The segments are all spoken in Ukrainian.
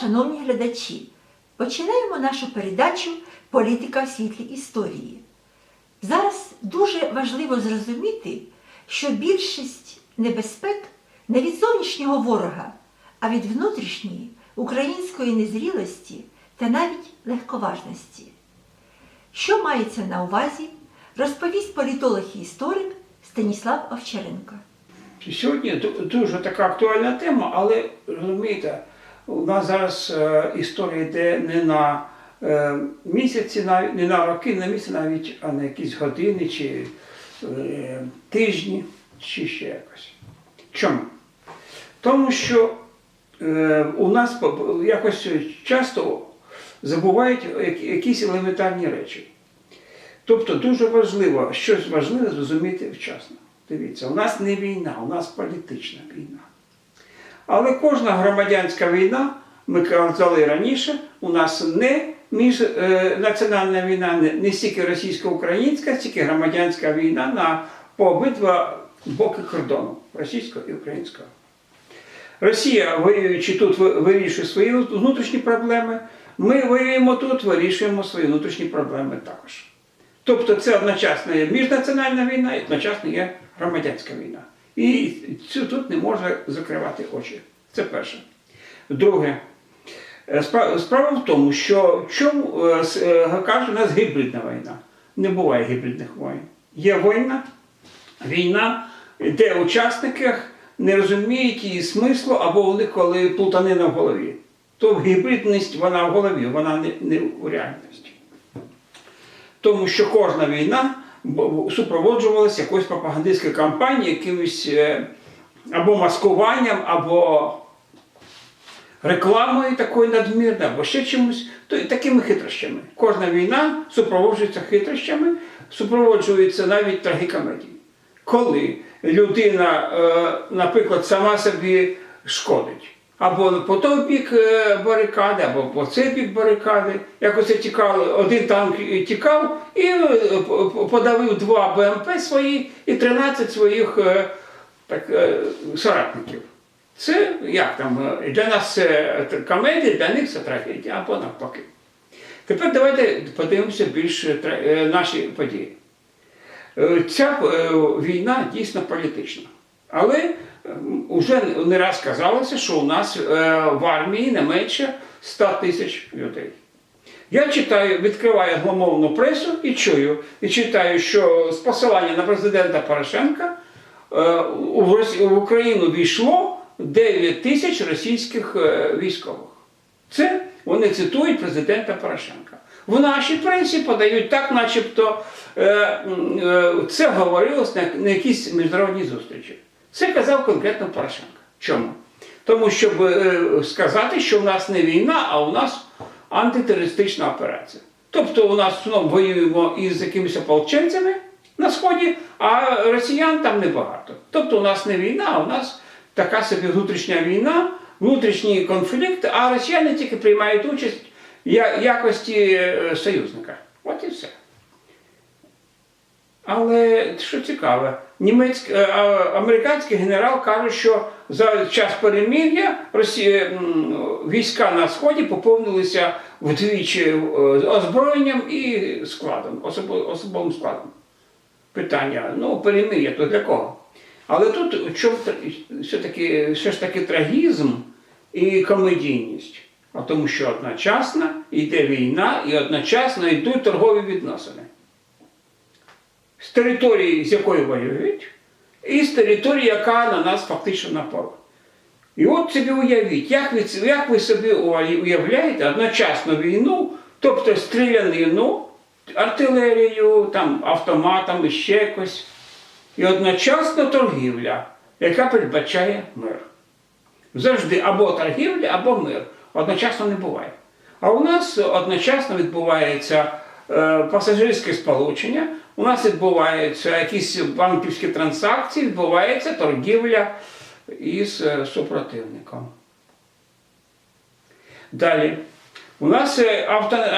шановні глядачі, починаємо нашу передачу Політика в світлі історії. Зараз дуже важливо зрозуміти, що більшість небезпек не від зовнішнього ворога, а від внутрішньої української незрілості та навіть легковажності. Що мається на увазі, розповість політолог і історик Станіслав Овчаренко. Сьогодні дуже така актуальна тема, але розумієте, у нас зараз е, історія йде не на е, місяці, не на роки, не на місяці навіть, а на якісь години чи е, тижні, чи ще якось. Чому? Тому що у нас якось часто забувають якісь елементарні речі. Тобто дуже важливо щось важливе зрозуміти вчасно. Дивіться, у нас не війна, у нас політична війна. Але кожна громадянська війна, ми казали раніше, у нас не між е, війна, не, не стільки російсько-українська, стільки громадянська війна на по обидва боки кордону російського і українського. Росія, воюючи тут, вирішує свої внутрішні проблеми. Ми воюємо тут, вирішуємо свої внутрішні проблеми також. Тобто це одночасно є міжнаціональна війна і одночасно є громадянська війна. І тут не може закривати очі. Це перше. Друге, е, справа в тому, що в чому е, е, кажуть, у нас гібридна війна. Не буває гібридних воїн. Є війна, війна, де учасники не розуміють її смислу, або вони коли плутанина в голові. То гібридність вона в голові, вона не, не в реальності. Тому що кожна війна супроводжувалася якоюсь пропагандистською кампанією, якимось е, або маскуванням, або рекламою такою надмірною, або ще чимось, то такими хитрощами. Кожна війна супроводжується хитрощами, супроводжується навіть трагікомедією. Коли людина, е, наприклад, сама собі шкодить. Або по той бік е, барикади, або по цей бік барикади. Якось тікали, один танк тікав і е, подавив два БМП свої і 13 своїх е, так, соратників. Це як там, для нас це комедія, для них це трагедія, або навпаки. Тепер давайте подивимося більш наші події. Ця війна дійсно політична. Але вже не раз казалося, що у нас е, в армії не менше 100 тисяч людей. Я читаю, відкриваю англомовну пресу і чую, і читаю, що з посилання на президента Порошенка е, в Україну війшло 9 тисяч російських е, військових. Це вони цитують президента Порошенка. В нашій пресі подають так, начебто це говорилось на якійсь міжнародній зустрічі. Це казав конкретно Порошенко. Чому? Тому щоб е, сказати, що в нас не війна, а у нас антитерористична операція. Тобто у нас знову воюємо із якимись ополченцями на сході, а росіян там небагато. Тобто у нас не війна, а у нас така собі внутрішня війна, внутрішній конфлікт, а росіяни тільки приймають участь в якості е, союзника. От і все. Але що цікаве, німецький, е, американський генерал каже, що за час перемир'я Росія, війська на сході поповнилися вдвічі е, озброєнням і складом, особовим складом. Питання: ну, перемир'я то для кого? Але тут все-таки, все ж таки трагізм і комедійність. А тому, що одночасно йде війна і одночасно йдуть торгові відносини з території, з якої воюють, і з території, яка на нас фактично напала. І от собі уявіть, як ви, як ви собі уявляєте одночасно війну, тобто стрілянину, артилерію, там, автоматами, ще якось, і одночасно торгівля, яка передбачає мир. Завжди або торгівля, або мир. Одночасно не буває. А у нас одночасно відбувається пасажирське сполучення, у нас відбуваються якісь банківські транзакції, відбувається торгівля із е, супротивником. Далі. У нас е,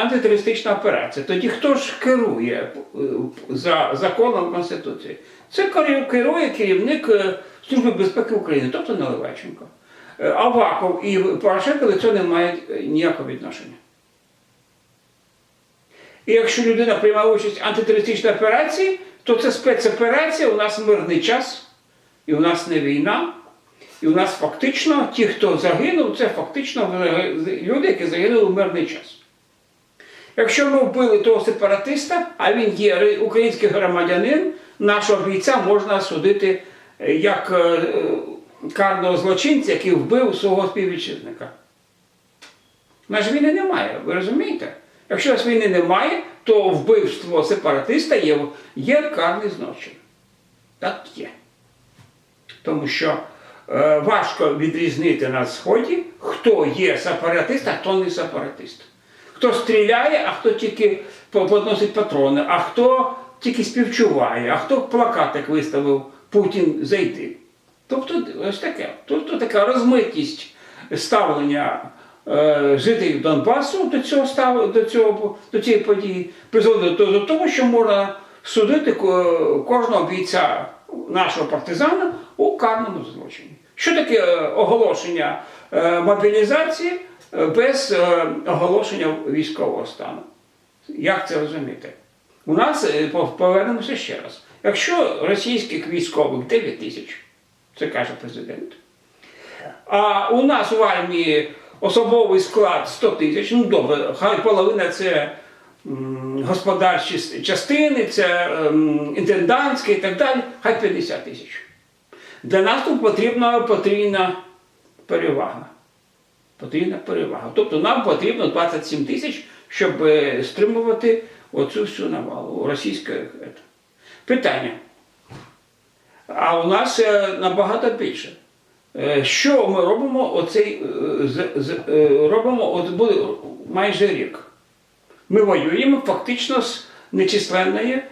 антитерористична операція. Тоді хто ж керує е, за законом Конституції? Це керує керівник е, Служби безпеки України, тобто Наливайченко. е, Аваков і Порошенко до цього не мають е, ніякого відношення. І якщо людина приймає участь в антитерористичній операції, то це спецоперація, у нас мирний час, і у нас не війна. І у нас фактично ті, хто загинув, це фактично люди, які загинули в мирний час. Якщо ми вбили того сепаратиста, а він є український громадянин, нашого бійця можна судити е, як е, карного злочинця, який вбив свого співвітчизника. У нас ж війни немає, ви розумієте? Якщо війни немає, то вбивство сепаратиста є, є карний злочин. Так є. Тому що е, важко відрізнити на сході, хто є сепаратист, а хто не сепаратист. Хто стріляє, а хто тільки по- подносить патрони, а хто тільки співчуває, а хто плакатик виставив Путін зайти. Тобто ось таке. Тобто така розмитість ставлення жителів Донбасу до цього став, до, цього, до цієї події призводить до, того, що можна судити кожного бійця нашого партизана у карному злочині. Що таке е, оголошення е, мобілізації е, без е, оголошення військового стану? Як це розуміти? У нас е, повернемося ще раз. Якщо російських військових 9 тисяч, це каже президент, а у нас в армії особовий склад 100 тисяч, ну добре, хай половина це господарчі частини, це ем, інтендантське і так далі, хай 50 тисяч. Для нас тут потрібна потрійна перевага. Потрібна перевага. Тобто нам потрібно 27 тисяч, щоб е, стримувати оцю всю навалу російське. е, Питання. А у нас е, набагато більше. Е, Що ми робимо оцей е, е, робимо от буде майже рік. Ми воюємо фактично з нечисленною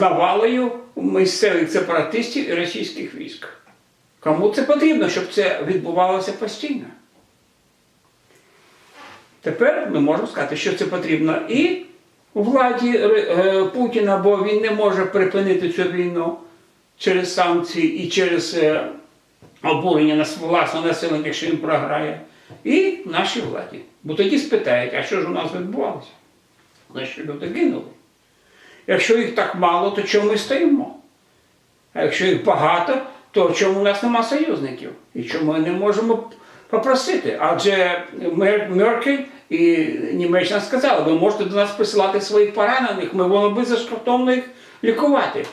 навалою місцевих сепаратистів і російських військ. Кому це потрібно, щоб це відбувалося постійно? Тепер ми можемо сказати, що це потрібно і владі Путіна, бо він не може припинити цю війну через санкції і через обурення на власне населення, якщо він програє, і нашій владі. Бо тоді спитають, а що ж у нас відбувалося? Наші люди гинули. Якщо їх так мало, то чому ми стоїмо? А якщо їх багато, то чому у нас нема союзників? І чому ми не можемо попросити? Адже Меркель і Німеччина сказали, ви можете до нас присилати своїх поранених, ми будемо безкоштовно їх лікувати.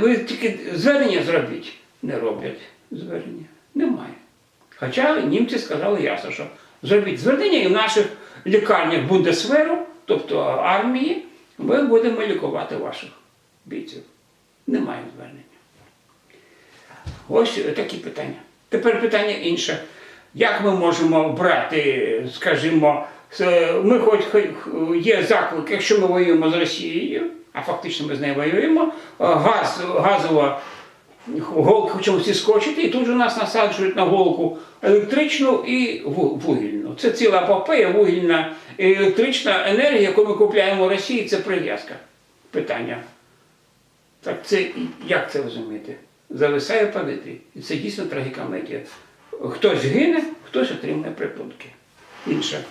Ви тільки звернення зробіть. Не роблять звернення. Немає. Хоча німці сказали ясно, що зробіть звернення і в наших лікарнях Бундесверу, тобто армії, ми будемо лікувати ваших бійців. Немає звернення. Ось такі питання. Тепер питання інше. Як ми можемо брати, скажімо, ми хоч є заклик, якщо ми воюємо з Росією, а фактично ми з нею воюємо, газ, газова голку хочемо всі скочити, і тут же нас насаджують на голку електричну і вугільну. Це ціла епопея, вугільна і електрична енергія, яку ми купляємо в Росії, це прив'язка. Питання. Так це як це розуміти? Зависає в. І це дійсно трагікомедія. Хтось гине, хтось отримує припадки. Інше.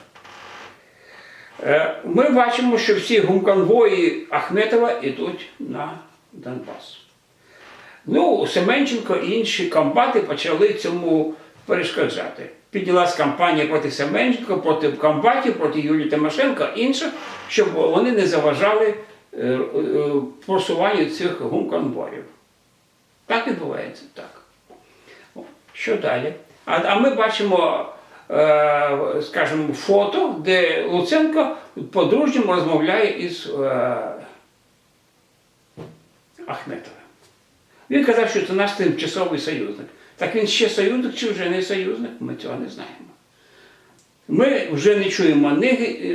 Е, Ми бачимо, що всі гумконвої Ахметова йдуть на Донбас. Ну, Семенченко і інші комбати почали цьому перешкоджати. Піднялась кампанія проти Семенченка, проти комбатів, проти Юлії Тимошенко, інших, щоб вони не заважали е, е, просуванню цих гумконвоїв. Так відбувається так. Що далі? А, а ми бачимо, е, скажімо, фото, де Луценко по-дружньому розмовляє із е, Ахметовим. Він казав, що це наш тимчасовий союзник. Так він ще союзник чи вже не союзник, ми цього не знаємо. Ми вже не чуємо ні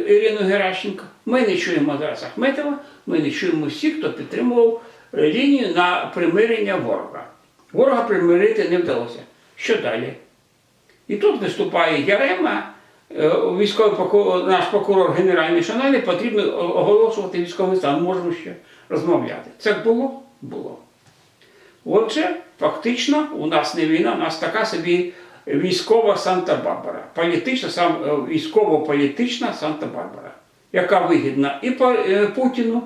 Ірину Геращенко, ми не чуємо зараз Ахметова, ми не чуємо всіх, хто підтримував е, лінію на примирення ворога. Ворога примирити не вдалося. Що далі? І тут виступає Ярема, е, військовий прокурор, наш прокурор генеральний шаналі, потрібно оголошувати військовий стан, можемо ще розмовляти. Це було? Було. Отже, фактично, у нас не війна, у нас така собі військова Санта-Барбара, політична, е, військово-політична Санта-Барбара, яка вигідна і е, Путіну,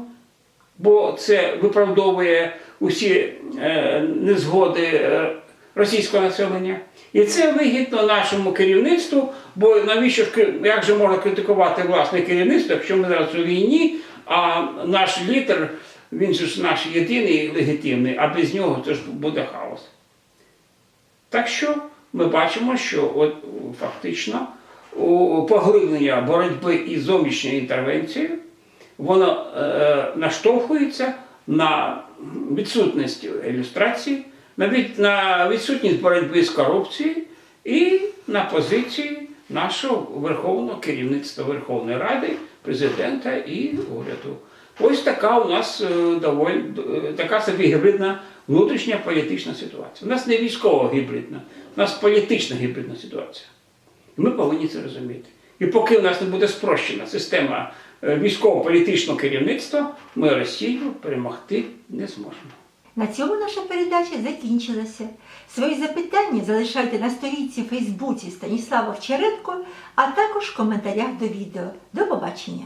бо це виправдовує усі е, незгоди російського населення. І це вигідно нашому керівництву, бо навіщо ж як же можна критикувати власне керівництво, якщо ми зараз у війні, а наш лідер, він же ж наш єдиний легітимний, а без нього це ж буде хаос. Так що ми бачимо, що от фактично поглиблення боротьби із зовнішньою інтервенцією воно е, наштовхується на відсутність ілюстрації, на, від, на відсутність боротьби з корупцією і на позиції нашого верховного керівництва Верховної Ради, президента і уряду. Ось така у нас е, доволі е, така собі гібридна внутрішня політична ситуація. У нас не військова гібридна, у нас політична гібридна ситуація. І Ми повинні це розуміти. І поки в нас не буде спрощена система е, військово-політичного керівництва, ми Росію перемогти не зможемо. На цьому наша передача закінчилася. Свої запитання залишайте на сторінці Фейсбуці Станіслава Вчеренко, а також в коментарях до відео. До побачення!